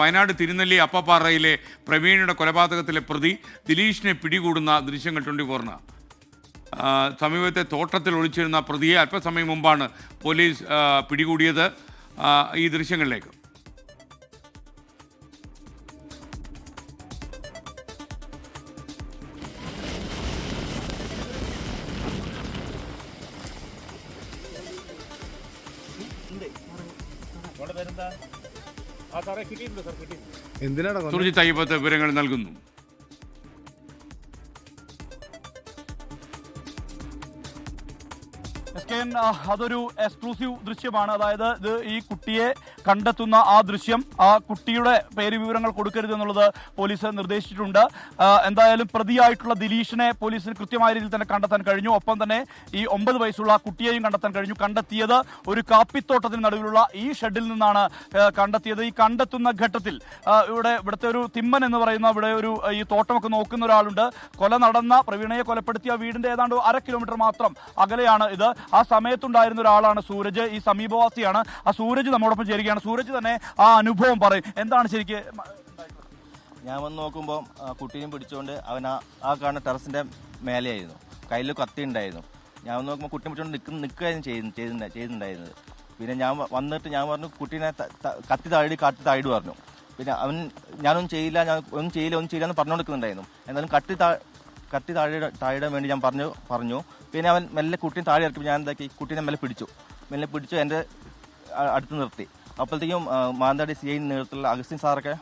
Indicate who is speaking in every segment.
Speaker 1: വയനാട് തിരുനെല്ലി അപ്പപ്പാറയിലെ പ്രവീണയുടെ കൊലപാതകത്തിലെ പ്രതി ദിലീഷിനെ പിടികൂടുന്ന ദൃശ്യങ്ങൾ ട്വന്റി ഫോറിന് സമീപത്തെ തോട്ടത്തിൽ ഒളിച്ചിരുന്ന പ്രതിയെ അല്പസമയം മുമ്പാണ് പോലീസ് പിടികൂടിയത്. ഈ ദൃശ്യങ്ങളിലേക്ക്.
Speaker 2: എന്തിനാടാ കൊന്നത്?
Speaker 1: സുർജിത്ത് അയ്യപ്പത്തെ വിവരങ്ങൾ നൽകുന്നു
Speaker 3: എസ് കെ എൻ, ആ, അതൊരു എക്സ്ക്ലൂസീവ് ദൃശ്യമാണ്. അതായത് ഇത് ഈ കുട്ടിയെ കണ്ടെത്തുന്ന ആ ദൃശ്യം ആ കുട്ടിയുടെ പേര് വിവരങ്ങൾ കൊടുക്കരുത് എന്നുള്ളത് പോലീസ് നിർദ്ദേശിച്ചിട്ടുണ്ട്. എന്തായാലും പ്രതിയായിട്ടുള്ള ദിലീഷിനെ പോലീസിന് കൃത്യമായ രീതിയിൽ തന്നെ കണ്ടെത്താൻ കഴിഞ്ഞു. ഒപ്പം തന്നെ ഈ ഒമ്പത് വയസ്സുള്ള കുട്ടിയെയും കണ്ടെത്താൻ കഴിഞ്ഞു. കണ്ടെത്തിയത് ഒരു കാപ്പിത്തോട്ടത്തിന് നടുവിലുള്ള ഈ ഷെഡിൽ നിന്നാണ് കണ്ടെത്തിയത്. ഈ കണ്ടെത്തുന്ന ഘട്ടത്തിൽ ഇവിടെ ഇവിടുത്തെ ഒരു തിമ്മൻ എന്ന് പറയുന്ന ഇവിടെ ഒരു ഈ തോട്ടമൊക്കെ നോക്കുന്ന ഒരാളുണ്ട്. കൊല നടന്ന പ്രവീണയെ കൊലപ്പെടുത്തിയ വീടിന്റെ ഏതാണ്ട് അര കിലോമീറ്റർ മാത്രം അകലെയാണ് ഇത്. ആ സമയത്തുണ്ടായിരുന്ന ഒരാളാണ് സൂരജ്. ഈ സമീപവാസിയാണ്. ആ സൂരജ് നമ്മോടൊപ്പം ചേരുകയാണ്. സൂരജ് തന്നെ ആ അനുഭവം പറയും. എന്താണ് ശരിക്ക്?
Speaker 4: ഞാൻ വന്ന് നോക്കുമ്പോൾ കുട്ടീനെ പിടിച്ചുകൊണ്ട് അവൻ ആ കാണുന്ന ടെറസിന്റെ മേലെയായിരുന്നു. കയ്യിൽ കത്തി ഉണ്ടായിരുന്നു. ഞാൻ വന്ന് നോക്കുമ്പോൾ കുട്ടീനെ പിടിച്ചുകൊണ്ട് നിൽക്കുന്ന നിൽക്കുകയായിരുന്നു ചെയ്തിട്ടുണ്ട- ചെയ്തിട്ടുണ്ടായിരുന്നത്. പിന്നെ ഞാൻ വന്നിട്ട് ഞാൻ പറഞ്ഞു കുട്ടീനെ കത്തി താഴി കാട്ടി താഴി പറഞ്ഞു. പിന്നെ അവൻ ഞാനൊന്നും ചെയ്യില്ല ഞാൻ ഒന്നും ചെയ്യില്ല ഒന്നും ചെയ്യില്ല എന്ന് പറഞ്ഞുകൊടുക്കുന്നുണ്ടായിരുന്നു എന്നാലും കത്തി കത്തി താഴെ താഴെ വേണ്ടി ഞാൻ പറഞ്ഞു പറഞ്ഞു. പിന്നെ അവൻ മെല്ലെ കുട്ടീനെ താഴെ ഇറക്കി ഞാൻ എന്താക്കി? കുട്ടീനെ മെല്ലെ പിടിച്ചു. മെല്ലെ പിടിച്ചു എന്റെ അടുത്ത് നിർത്തി. അപ്പോഴത്തേക്കും മാനന്തവാടി സി ഐ നേതൃത്വത്തിലുള്ള അഗസ്റ്റിൻ സാറൊക്കെ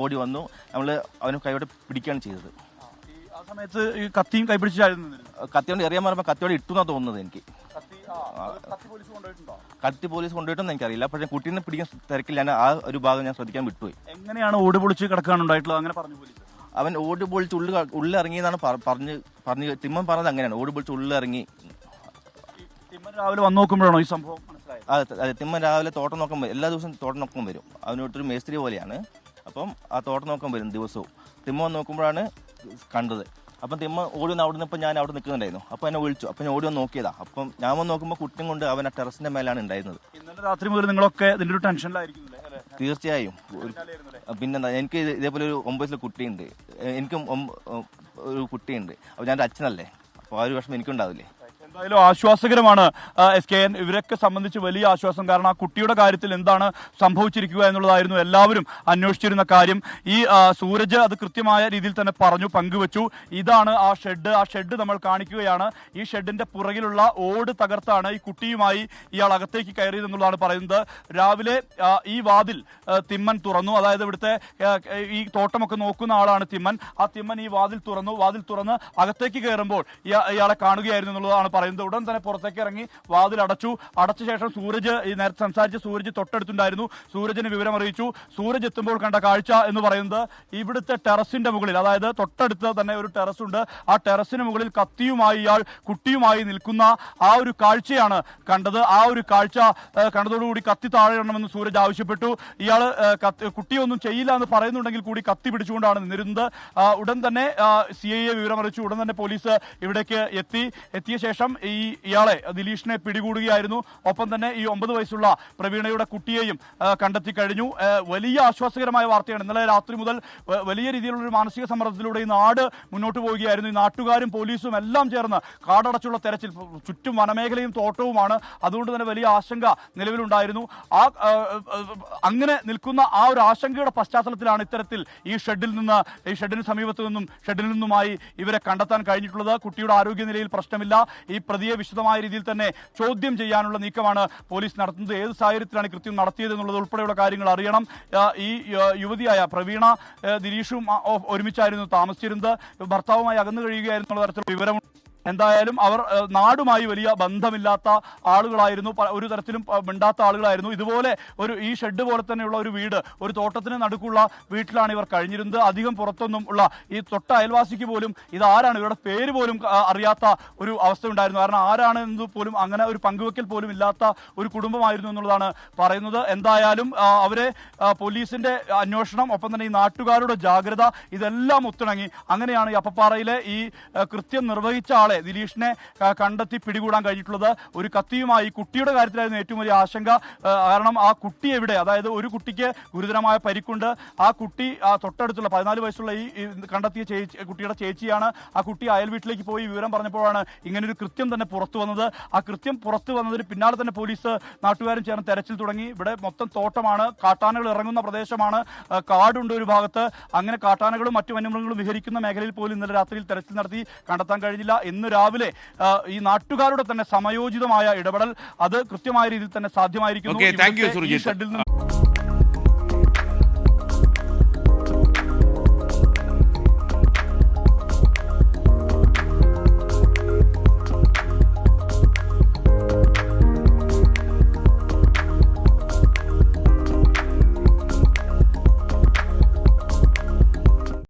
Speaker 4: ഓടി വന്നു. നമ്മൾ അവന് കൈയോടെ പിടിക്കുകയാണ് ചെയ്തത്.
Speaker 3: ഈ ആ സമയത്ത് ഈ കത്തിയും കൈപിടിച്ചായിരുന്നു
Speaker 4: കത്തിയോട് എറിയാൻ പറയുമ്പോൾ കത്തിയോടെ ഇട്ടു എന്നാണ് തോന്നുന്നത് എനിക്ക്.
Speaker 3: കത്തി പോലീസ്
Speaker 4: കൊണ്ടുപോയിട്ടൊന്നും എനിക്കറിയില്ല. പക്ഷേ കുട്ടീനെ പിടിക്കാൻ തിരക്കിൽ ഞാൻ ആ ഒരു ഭാഗം ഞാൻ ശ്രദ്ധിക്കാൻ വിട്ടുപോയി.
Speaker 3: എങ്ങനെയാണ് ഓടി പൊളിച്ച് കിടക്കാനുണ്ടായിട്ടുള്ളത്? അങ്ങനെ പറഞ്ഞു പോലീസ്.
Speaker 4: അവൻ ഓടി പൊളിച്ച് ഉള്ളിൽ ഉള്ളിറങ്ങി എന്നാണ് പറ- പറഞ്ഞ് പറഞ്ഞ് തിമ്മൻ പറഞ്ഞത് അങ്ങനെയാണ്. ഓടി പൊളിച്ച് ഉള്ളിറങ്ങി
Speaker 3: തിമ്മൻ രാവിലെ വന്നു നോക്കുമ്പോഴാണോ ഈ സംഭവം മനസ്സിലായത്?
Speaker 4: അതെ അതെ തിമ്മൻ രാവിലെ തോട്ടം നോക്കാൻ വരും എല്ലാ ദിവസവും തോട്ടം നോക്കാൻ വരും. അവനോട്ടൊരു മേസ്ത്രി പോലെയാണ്. അപ്പം ആ തോട്ടം നോക്കാൻ വരും ദിവസവും. തിമ്മ വന്ന് നോക്കുമ്പോഴാണ് കണ്ടത്. അപ്പം തിമ്മ ഓടി വന്ന് അവിടെ നിന്നപ്പോൾ ഞാൻ അവിടെ നിൽക്കുന്നുണ്ടായിരുന്നു. അപ്പം എന്നെ വിളിച്ചു. അപ്പം ഞാൻ ഓടി വന്ന് നോക്കിയതാ. അപ്പം ഞാൻ വന്ന് നോക്കുമ്പോൾ കുട്ടിയും കൊണ്ട് അവൻ ആ ടെറസിന്റെ മേലാണ് ഉണ്ടായിരുന്നത്.
Speaker 3: ഇന്നലെ രാത്രി മുതൽ നിങ്ങളൊക്കെ ഇതിന്റെ ഒരു ടെൻഷനിലായിരിക്കുന്നില്ലേ അല്ലേ
Speaker 4: തീർച്ചയായും. പിന്നെ പിന്നെന്താ എനിക്ക് ഇതേപോലെ ഒരു ഒമ്പത് വയസ്സിലെ കുട്ടിയുണ്ട്. എനിക്കും ഒരു കുട്ടിയുണ്ട്. അപ്പോൾ ഞാൻ അച്ഛനല്ലേ അപ്പോൾ ആ ഒരു വിഷമം എനിക്കുണ്ടാവില്ലേ?
Speaker 3: എന്തായാലും ആശ്വാസകരമാണ് എസ് കെ എൻ. ഇവരൊക്കെ സംബന്ധിച്ച് വലിയ ആശ്വാസം. കാരണം ആ കുട്ടിയുടെ കാര്യത്തിൽ എന്താണ് സംഭവിച്ചിരിക്കുക എന്നുള്ളതായിരുന്നു എല്ലാവരും അന്വേഷിച്ചിരുന്ന കാര്യം. ഈ സൂരജ് അത് കൃത്യമായ രീതിയിൽ തന്നെ പറഞ്ഞു പങ്കുവച്ചു. ഇതാണ് ആ ഷെഡ്. ആ ഷെഡ് നമ്മൾ കാണിക്കുകയാണ്. ഈ ഷെഡിന്റെ പുറകിലുള്ള ഓട് തകർത്താണ് ഈ കുട്ടിയുമായി ഇയാൾ അകത്തേക്ക് കയറിയതെന്നുള്ളതാണ് പറയുന്നത്. രാവിലെ ഈ വാതിൽ തിമ്മൻ തുറന്നു. അതായത് ഇവിടുത്തെ ഈ തോട്ടമൊക്കെ നോക്കുന്ന ആളാണ് തിമ്മൻ. ആ തിമ്മൻ ഈ വാതിൽ തുറന്നു. വാതിൽ തുറന്ന് അകത്തേക്ക് കയറുമ്പോൾ ഇയാ- ഇയാളെ കാണുകയായിരുന്നു എന്നുള്ളതാണ് പറയുന്നത്. ഉടൻ തന്നെ പുറത്തേക്ക് ഇറങ്ങി വാതിൽ അടച്ചു. അടച്ച ശേഷം സൂരജ് ഈ നേരത്തെ സംസാരിച്ച സൂരജ് തൊട്ടടുത്തുണ്ടായിരുന്നു. സൂരജിന് വിവരം അറിയിച്ചു സൂരജ് എത്തുമ്പോൾ കണ്ട കാഴ്ച എന്ന് പറയുന്നത് ഇവിടുത്തെ ടെറസിന്റെ മുകളിൽ അതായത് തൊട്ടടുത്ത് തന്നെ ഒരു ടെറസ് ഉണ്ട് ആ ടെറസിന് മുകളിൽ കത്തിയുമായി ഇയാൾ കുട്ടിയുമായി നിൽക്കുന്ന ആ ഒരു കാഴ്ചയാണ് കണ്ടത്. ആ ഒരു കാഴ്ച കണ്ടതോടുകൂടി കത്തി താഴെയിടണമെന്ന് സൂരജ് ആവശ്യപ്പെട്ടു. ഇയാൾ കുട്ടിയൊന്നും ചെയ്യില്ല എന്ന് പറയുന്നുണ്ടെങ്കിൽ കൂടി കത്തി പിടിച്ചുകൊണ്ടാണ് നിന്നിരുന്നത്. ഉടൻ തന്നെ സി ഐ എ വിവരം അറിയിച്ചു ഉടൻ തന്നെ പോലീസ് ഇവിടേക്ക് എത്തി. എത്തിയ ശേഷം ഈ ഇയാളെ ദിലീഷിനെ പിടികൂടുകയായിരുന്നു. ഒപ്പം തന്നെ ഈ ഒമ്പത് വയസ്സുള്ള പ്രവീണയുടെ കുട്ടിയെയും കണ്ടെത്തി കഴിഞ്ഞു. വലിയ ആശ്വാസകരമായ വാർത്തയാണ്. ഇന്നലെ രാത്രി മുതൽ വലിയ രീതിയിലുള്ള ഒരു മാനസിക സമ്മർദ്ദത്തിലൂടെ ഈ നാട് മുന്നോട്ട് പോവുകയായിരുന്നു. ഈ നാട്ടുകാരും പോലീസും എല്ലാം ചേർന്ന് കാടടച്ചുള്ള തെരച്ചിൽ ചുറ്റും വനമേഖലയും തോട്ടവുമാണ്. അതുകൊണ്ട് തന്നെ വലിയ ആശങ്ക നിലവിലുണ്ടായിരുന്നു. ആ, അങ്ങനെ നിൽക്കുന്ന ആ ഒരു ആശങ്കയുടെ പശ്ചാത്തലത്തിലാണ് ഇത്തരത്തിൽ ഈ ഷെഡിൽ നിന്ന് ഈ ഷെഡിന് സമീപത്തു നിന്നും ഷെഡിൽ നിന്നുമായി ഇവരെ കണ്ടെത്താൻ കഴിഞ്ഞിട്ടുള്ളത്. കുട്ടിയുടെ ആരോഗ്യനിലയിൽ പ്രശ്നമില്ല. ഈ പ്രതിയെ വിശദമായ രീതിയിൽ തന്നെ ചോദ്യം ചെയ്യാനുള്ള നീക്കമാണ് പോലീസ് നടത്തുന്നത്. ഏത് സാഹചര്യത്തിലാണ് കൃത്യം നടത്തിയത് എന്നുള്ളത് ഉൾപ്പെടെയുള്ള കാര്യങ്ങൾ അറിയണം. ഈ യുവതിയായ പ്രവീണ ദിനീഷും ഒരുമിച്ചായിരുന്നു താമസിച്ചിരുന്നത്. ഭർത്താവുമായി അകന്നു കഴിയുകയായിരുന്നു എന്നുള്ള തരത്തിലുള്ള വിവരം എന്തായാലും അവർ നാടുമായി വലിയ ബന്ധമില്ലാത്ത ആളുകളായിരുന്നു. ഒരു തരത്തിലും മിണ്ടാത്ത ആളുകളായിരുന്നു. ഇതുപോലെ ഒരു ഈ ഷെഡ് പോലെ തന്നെയുള്ള ഒരു വീട് ഒരു തോട്ടത്തിന് നടുക്കുള്ള വീട്ടിലാണ് ഇവർ കഴിഞ്ഞിരുന്നത്. അധികം പുറത്തൊന്നും ഉള്ള ഈ തൊട്ട അയൽവാസിക്ക് പോലും ഇതാരാണ്? ഇവരുടെ പേര് പോലും അറിയാത്ത ഒരു അവസ്ഥ ഉണ്ടായിരുന്നു കാരണം ആരാണ് എന്ന് പോലും അങ്ങനെ ഒരു പങ്കുവെക്കൽ പോലും ഇല്ലാത്ത ഒരു കുടുംബമായിരുന്നു എന്നുള്ളതാണ് പറയുന്നത്. എന്തായാലും അവരെ പോലീസിന്റെ അന്വേഷണം ഒപ്പം തന്നെ ഈ നാട്ടുകാരുടെ ജാഗ്രത ഇതെല്ലാം ഒത്തിണങ്ങി. അങ്ങനെയാണ് ഈ അപ്പപ്പാറയിലെ ഈ കൃത്യം നിർവഹിച്ച ആളെ ദിലീഷിനെ കണ്ടെത്തി പിടികൂടാൻ കഴിഞ്ഞിട്ടുള്ളത്. ഒരു കത്തിയുമായി കുട്ടിയുടെ കാര്യത്തിലായിരുന്നു ഏറ്റവും വലിയ ആശങ്ക. കാരണം ആ കുട്ടി എവിടെ? അതായത് ഒരു കുട്ടിക്ക് ഗുരുതരമായ പരിക്കുണ്ട്. ആ കുട്ടി ആ തൊട്ടടുത്തുള്ള പതിനാല് വയസ്സുള്ള ഈ കണ്ടെത്തിയ ചേച്ചി കുട്ടിയുടെ ചേച്ചിയാണ്. ആ കുട്ടി അയൽ വീട്ടിലേക്ക് പോയി വിവരം പറഞ്ഞപ്പോഴാണ് ഇങ്ങനൊരു കൃത്യം തന്നെ പുറത്തു വന്നത്. ആ കൃത്യം പുറത്തു വന്നതിന് പിന്നാലെ തന്നെ പോലീസ് നാട്ടുകാരും ചേർന്ന് തെരച്ചിൽ തുടങ്ങി. ഇവിടെ മൊത്തം തോട്ടമാണ്. കാട്ടാനകൾ ഇറങ്ങുന്ന പ്രദേശമാണ്. കാടുണ്ട് ഒരു ഭാഗത്ത്. അങ്ങനെ കാട്ടാനകളും മറ്റു വന്യമൃഗങ്ങളും വിഹരിക്കുന്ന മേഖലയിൽ പോലും ഇന്നലെ രാത്രിയിൽ തെരച്ചിൽ നടത്തി കണ്ടെത്താൻ കഴിഞ്ഞില്ല. ഇന്ന് രാവിലെ ഈ നാട്ടുകാരുടെ തന്നെ സമയോചിതമായ ഇടപെടൽ അത് കൃത്യമായ രീതിയിൽ തന്നെ സാധ്യമായിരിക്കുന്നു. ഷെഡിൽ നിന്ന്